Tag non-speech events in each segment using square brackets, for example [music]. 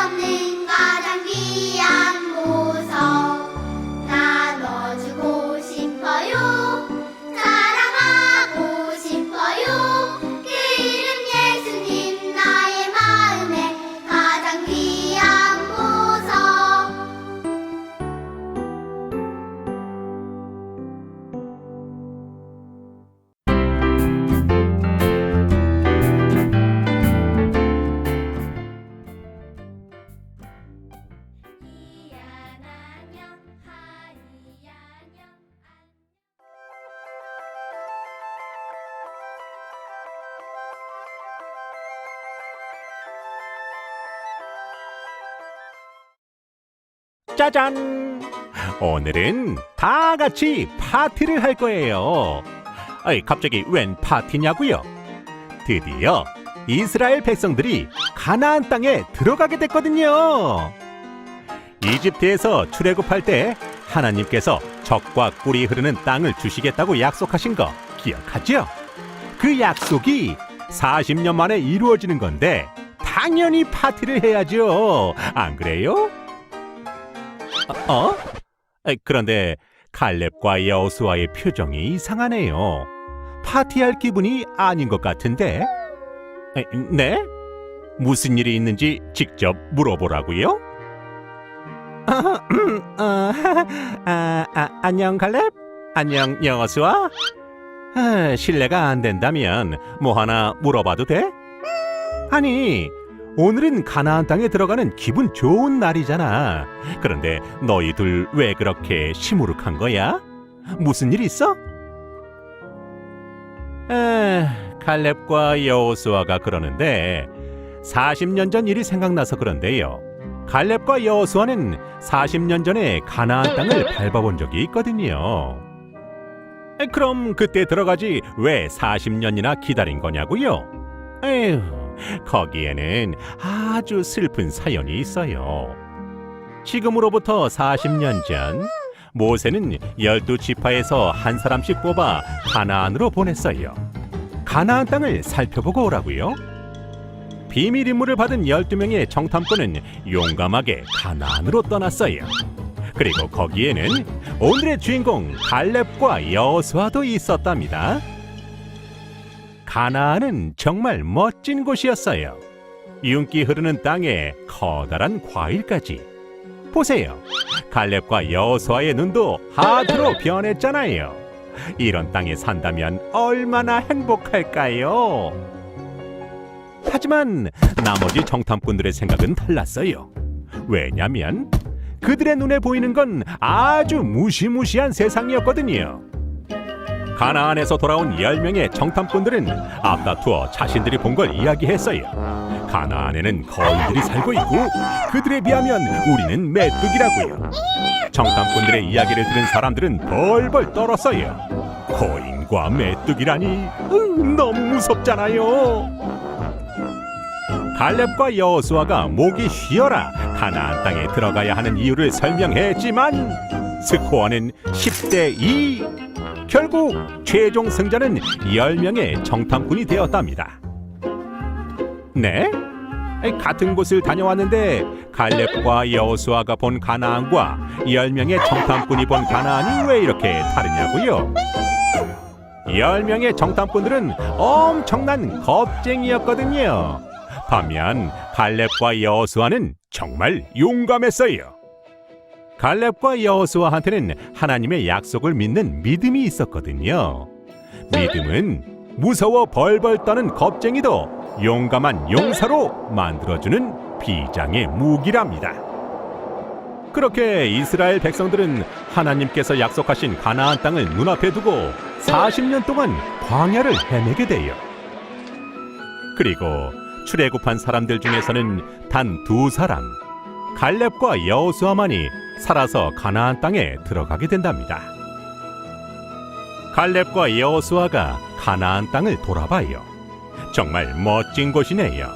알수 짜잔! 오늘은 다 같이 파티를 할 거예요. 아이, 갑자기 웬 파티냐고요? 드디어 이스라엘 백성들이 가나안 땅에 들어가게 됐거든요. 이집트에서 출애굽할 때 하나님께서 적과 꿀이 흐르는 땅을 주시겠다고 약속하신 거 기억하죠? 그 약속이 40년 만에 이루어지는 건데 당연히 파티를 해야죠. 안 그래요? 어? 에, 그런데 칼렙과 여호수아의 표정이 이상하네요. 파티할 기분이 아닌 것 같은데. 에, 네? 무슨 일이 있는지 직접 물어보라고요? 아, 음, 어, [laughs] 아, 아, 안녕 칼렙? 안녕 여호수아? 아, 실례가 안 된다면 뭐 하나 물어봐도 돼? 아니 오늘은 가나안 땅에 들어가는 기분 좋은 날이잖아. 그런데 너희들 왜 그렇게 시무룩한 거야? 무슨 일 있어? 에, 칼렙과 여호수아가 그러는데 40년 전 일이 생각나서 그런데요. 칼렙과 여호수아는 40년 전에 가나안 땅을 밟아본 적이 있거든요. 에, 그럼 그때 들어가지 왜 40년이나 기다린 거냐고요? 에휴, 거기에는 아주 슬픈 사연이 있어요. 지금으로부터 40년 전 모세는 열두 지파에서 한 사람씩 뽑아 가나안으로 보냈어요. 가나안 땅을 살펴보고 오라고요. 비밀 임무를 받은 12명의 정탐꾼은 용감하게 가나안으로 떠났어요. 그리고 거기에는 오늘의 주인공 갈렙과 여호수아도 있었답니다. 가나안은 정말 멋진 곳이었어요. 윤기 흐르는 땅에 커다란 과일까지. 보세요. 갈렙과 여호수아의 눈도 하드로 변했잖아요. 이런 땅에 산다면 얼마나 행복할까요? 하지만 나머지 정탐꾼들의 생각은 달랐어요. 왜냐면 그들의 눈에 보이는 건 아주 무시무시한 세상이었거든요. 가나안에서 돌아온 10명의 정탐꾼들은 앞다투어 자신들이 본 걸 이야기했어요. 가나안에는 거인들이 살고 있고 그들에 비하면 우리는 메뚜기라고요. 정탐꾼들의 이야기를 들은 사람들은 벌벌 떨었어요. 거인과 메뚜기라니 으, 너무 무섭잖아요. 갈렙과 여호수아가 목이 쉬어라 가나안 땅에 들어가야 하는 이유를 설명했지만 스코어는 10대 2. 결국 최종 승자는 10명의 정탐꾼이 되었답니다. 네? 같은 곳을 다녀왔는데 갈렙과 여호수아가 본 가나안과 10명의 정탐꾼이 본 가나안이 왜 이렇게 다르냐고요? 10명의 정탐꾼들은 엄청난 겁쟁이였거든요. 반면 갈렙과 여호수아는 정말 용감했어요. 갈렙과 여호수아한테는 하나님의 약속을 믿는 믿음이 있었거든요. 믿음은 무서워 벌벌 떠는 겁쟁이도 용감한 용사로 만들어주는 비장의 무기랍니다. 그렇게 이스라엘 백성들은 하나님께서 약속하신 가나안 땅을 눈앞에 두고 40년 동안 광야를 헤매게 돼요. 그리고 출애굽한 사람들 중에서는 단 두 사람 갈렙과 여호수아만이 살아서 가나안 땅에 들어가게 된답니다. 갈렙과 여호수아가 가나안 땅을 돌아봐요. 정말 멋진 곳이네요.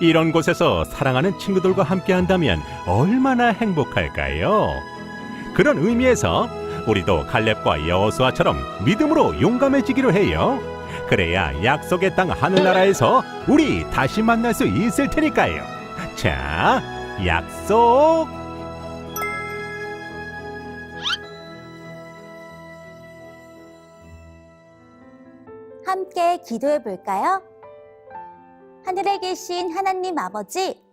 이런 곳에서 사랑하는 친구들과 함께 한다면 얼마나 행복할까요? 그런 의미에서 우리도 갈렙과 여호수아처럼 믿음으로 용감해지기로 해요. 그래야 약속의 땅 하늘나라에서 우리 다시 만날 수 있을 테니까요. 자, 약속. 함께 기도해 볼까요? 하늘에 계신 하나님 아버지,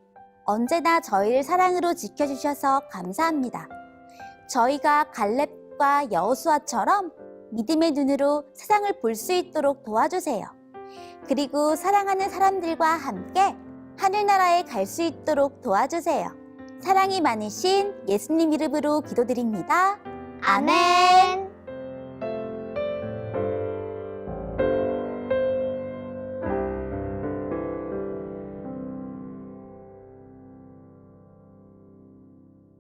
언제나 저희를 사랑으로 지켜주셔서 감사합니다. 저희가 갈렙과 여호수아처럼 믿음의 눈으로 세상을 볼 수 있도록 도와주세요. 그리고 사랑하는 사람들과 함께 하늘나라에 갈 수 있도록 도와주세요. 사랑이 많으신 예수님 이름으로 기도드립니다. 아멘.